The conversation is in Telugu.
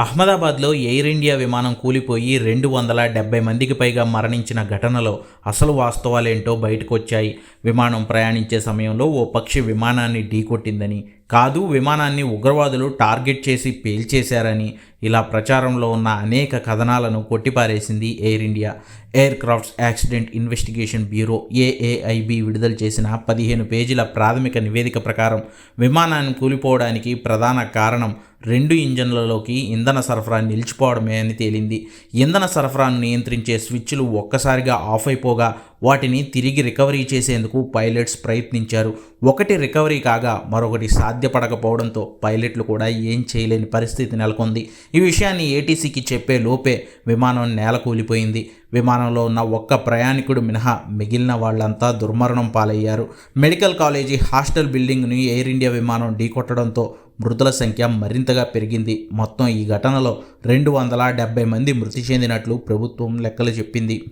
అహ్మదాబాద్లో ఎయిర్ ఇండియా విమానం కూలిపోయి రెండు వందల డెబ్బై మందికి పైగా మరణించిన ఘటనలో అసలు వాస్తవాలేంటో బయటకు వచ్చాయి విమానం ప్రయాణించే సమయంలో ఓ పక్షి విమానాన్ని ఢీకొట్టిందని కాదు విమానాన్ని ఉగ్రవాదులు టార్గెట్ చేసి పేల్చేశారని ఇలా ప్రచారంలో ఉన్న అనేక కథనాలను కొట్టిపారేసింది Air India. Aircrafts accident investigation bureau AAIB విడుదల చేసిన పదిహేను పేజీల ప్రాథమిక నివేదిక ప్రకారం విమానాన్ని కూలిపోవడానికి ప్రధాన కారణం రెండు ఇంజన్లలోకి ఇంధన సరఫరా నిలిచిపోవడమే అని తేలింది. ఇంధన సరఫరాను నియంత్రించే స్విచ్లు ఒక్కసారిగా ఆఫ్ అయిపోగా వాటిని తిరిగి రికవరీ చేసేందుకు పైలట్స్ ప్రయత్నించారు. ఒకటి రికవరీ కాగా మరొకటి సాధ్యపడకపోవడంతో పైలట్లు కూడా ఏం చేయలేని పరిస్థితి నెలకొంది. ఈ విషయాన్ని ఏటీసీకి చెప్పే లోపే విమానం నేల కూలిపోయింది విమానంలో ఉన్న ఒక్క ప్రయాణికుడు మినహా మిగిలిన వాళ్ళంతా దుర్మరణం పాలయ్యారు. మెడికల్ కాలేజీ హాస్టల్ బిల్డింగ్ను ఎయిర్ ఇండియా విమానం ఢీకొట్టడంతో మృతుల సంఖ్య మరింతగా పెరిగింది. మొత్తం ఈ ఘటనలో రెండు వందల డెబ్బై మంది మృతి చెందినట్లు ప్రభుత్వం లెక్కలు చెప్పింది.